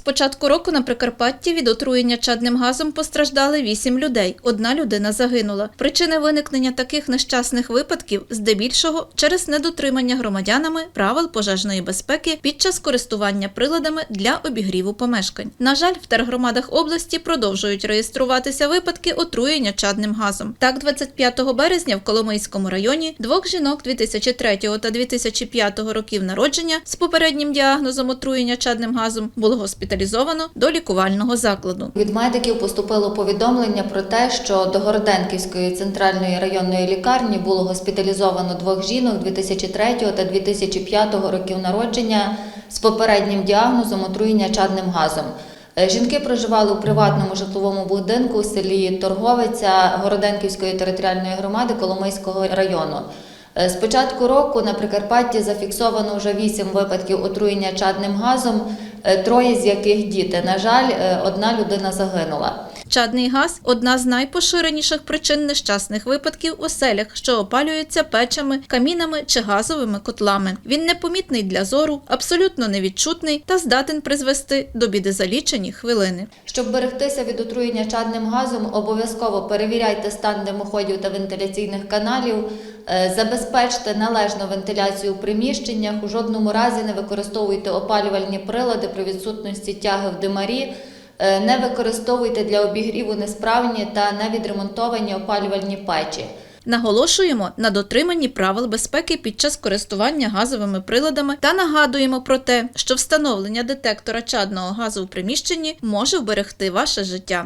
З початку року на Прикарпатті від отруєння чадним газом постраждали 8 людей. Одна людина загинула. Причини виникнення таких нещасних випадків здебільшого через недотримання громадянами правил пожежної безпеки під час користування приладами для обігріву помешкань. На жаль, в тергромадах області продовжують реєструватися випадки отруєння чадним газом. Так, 25 березня в Коломийському районі двох жінок 2003 та 2005 років народження з попереднім діагнозом отруєння чадним газом було госпіталізовано до лікувального закладу. Від медиків поступило повідомлення про те, що до Городенківської центральної районної лікарні було госпіталізовано двох жінок 2003 та 2005 років народження з попереднім діагнозом отруєння чадним газом. Е, Жінки проживали у приватному житловому будинку у селі Торговиця Городенківської територіальної громади Коломийського району. Е, З початку року на Прикарпатті зафіксовано вже вісім випадків отруєння чадним газом, е, троє з яких діти. На жаль, е, одна людина загинула. Чадний газ одна з найпоширеніших причин нещасних випадків у селях, що опалюються печами, камінами чи газовими котлами. Він непомітний для зору, абсолютно невідчутний та здатен призвести до біди за лічені хвилини. Щоб берегтися від отруєння чадним газом, обов'язково перевіряйте стан димоходів та вентиляційних каналів, е, забезпечте належну вентиляцію у приміщеннях, у жодному разі не використовуйте опалювальні прилади при відсутності тяги в димарі, не використовуйте для обігріву несправні та невідремонтовані опалювальні печі. Наголошуємо на дотриманні правил безпеки під час користування газовими приладами та нагадуємо про те, що встановлення детектора чадного газу в приміщенні може вберегти ваше життя.